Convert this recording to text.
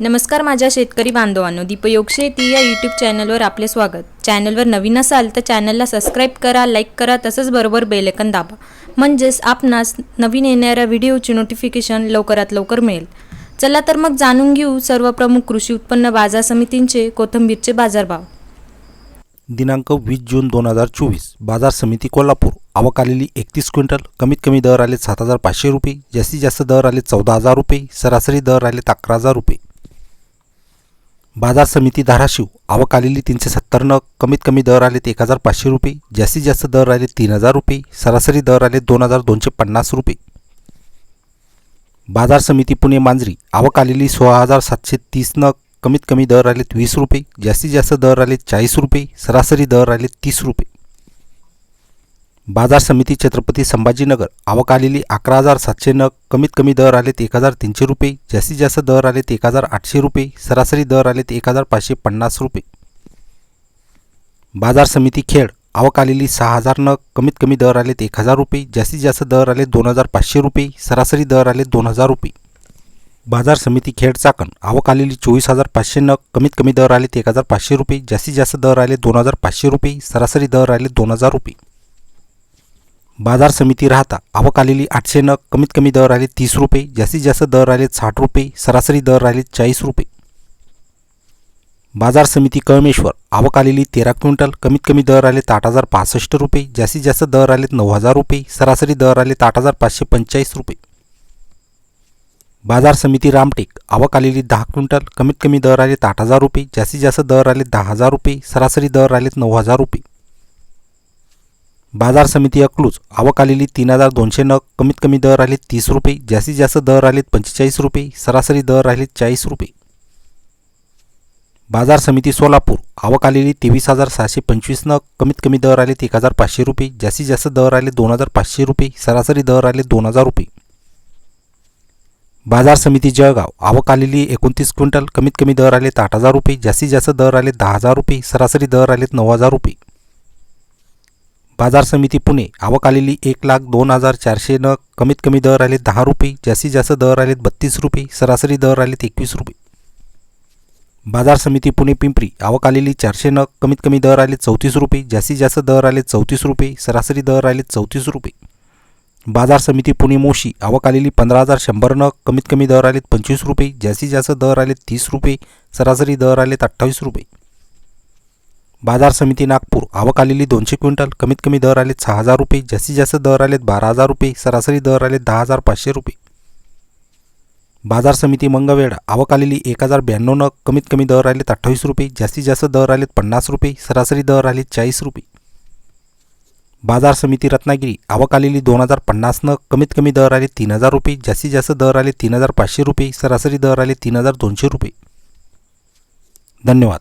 नमस्कार माझ्या शेतकरी बांधवांनो दीपयोग शेती या यूट्यूब चॅनलवर आपले स्वागत. चॅनलवर नवीन असाल तर चॅनलला सबस्क्राईब करा लाईक करा तसंच बरोबर बेलेकन दाबा. म्हणजेच आपणास नवीन येणाऱ्या व्हिडिओची नोटिफिकेशन लवकरात लवकर मिळेल. चला तर मग जाणून घेऊ सर्व प्रमुख कृषी उत्पन्न बाजार समितींचे कोथिंबीरचे बाजारभाव. दिनांक वीस जून दोन हजार चोवीस बाजार समिती कोल्हापूर. आवक आलेली एकतीस क्विंटल कमीत कमी दर आले सात हजार पाचशे रुपये जास्तीत जास्त दर आले चौदा हजार रुपये सरासरी दर आले अकरा हजार रुपये. बाजार समिती धाराशिव. आवक आलेली तीनशे सत्तर नग कमीत कमी दर आलेत एक हजार पाचशे रुपये जास्तीत जास्त दर आले तीन हजार रुपये सरासरी दर आले दोन हजार दोनशे पन्नास रुपये. बाजार समिती पुणे मांजरी. आवक आलेली सोळा हजार सातशे तीस नग कमीत कमी दर आलेत वीस रुपये जास्तीत जास्त दर आले चाळीस रुपये सरासरी दर आले तीस रुपये. बाजार समिती छत्रपती संभाजीनगर. आवक आलेली अकरा हजार सातशे नग. कमीत कमी दर आलेत एक हजार तीनशे रुपये. जास्तीत जास्त दर आलेत एक हजार आठशे रुपये. सरासरी दर आलेत एक हजार पाचशे पन्नास रुपये. बाजार समिती खेड. आवक आलेली सहा हजार नग. कमीत कमी दर आलेत एक हजार रुपये. जास्तीत जास्त दर आले दोन हजार पाचशे रुपये. सरासरी दर आले दोन हजार रुपये. बाजार समिती खेड चाकण. आवक आलेली चोवीस हजार पाचशे नग. कमीत कमी दर आले एक हजार पाचशे रुपये. जास्तीत जास्त दर आले दोन हजार पाचशे रुपये. सरासरी दर आले दोन हजार रुपये. बाजार समिती राहता आवक आलेली आठशे नग कमीत कमी दर आले तीस रुपये जास्तीत जास्त दर आले साठ रुपये सरासरी दर आले चाळीस रुपये. बाजार समिती कळमेश्वर आवक आलेली तेरा क्विंटल कमीत कमी दर आले आठ हजार पासष्ट रुपये जास्तीत जास्त दर आलेत नऊ हजार रुपये सरासरी दर आले आठ हजार पाचशे पंचेचाळीस रुपये. बाजार समिती रामटेक आवक आलेली दहा क्विंटल कमीत कमी दर आले आठ हजार रुपये जास्तीत जास्त दर आले दहा हजार रुपये सरासरी दर आलेत नऊ हजार रुपये. बाजार समिती अकलूज आवक आलेली तीन हजार दोनशे नग कमीत कमी दर आले तीस रुपये. जास्तीत जास्त दर आलेत पंचेचाळीस रुपये. सरासरी दर आले चाळीस रुपये. बाजार समिती सोलापूर. आवक आलेली तेवीस हजार सहाशे पंचवीस नग कमीत कमी दर आलेत एक हजार पाचशे रुपये. जास्तीत जास्त दर आले दोन हजार पाचशे रुपये. सरासरी दर आले दोन हजार रुपये. बाजार समिती जळगाव. आवक आलेली एकोणतीस क्विंटल कमीत कमी दर आलेत आठ हजार रुपये. जास्तीत जास्त दर आले दहा हजार रुपये. सरासरी दर आलेत नऊ हजार रुपये. बाजार समिती पुणे. आवक आलेली एक लाख दोन हजार चारशे नग कमीत कमी दर आले दहा रुपये जास्तीत जास्त दर आलेत बत्तीस रुपये सरासरी दर आलेत एकवीस रुपये. बाजार समिती पुणे पिंपरी. आवक आलेली चारशे नग कमीत कमी दर आले चौतीस रुपये जास्तीत जास्त दर आले चौतीस रुपये सरासरी दर आले चौतीस रुपये. बाजार समिती पुणे मोशी. आवक आलेली पंधरा हजार शंभर नग कमीत कमी दर आलेत पंचवीस रुपये जास्तीत जास्त दर आलेत तीस रुपये सरासरी दर आलेत अठ्ठावीस रुपये. बाजार समिती नागपूर. आवक आलेली दोनशे क्विंटल. कमीत कमी दर आलेत सहा हजार रुपये. जास्तीत जास्त दर आलेत बारा हजार रुपये. सरासरी दर आलेत दहा हजार पाचशे रुपये. बाजार समिती मंगवेडा आवक आलेली एक हजार ब्याण्णव नग. कमीत कमी दर आलेत अठ्ठावीस रुपये. जास्तीत जास्त दर आलेत पन्नास रुपये. सरासरी दर आलेत चाळीस रुपये. बाजार समिती रत्नागिरी. आवक आलेली दोन हजार पन्नास नग. कमीत कमी दर आले तीन हजार रुपये. जास्तीत जास्त दर आले तीन हजार पाचशे रुपये. सरासरी दर आले तीन हजार दोनशे रुपये. धन्यवाद.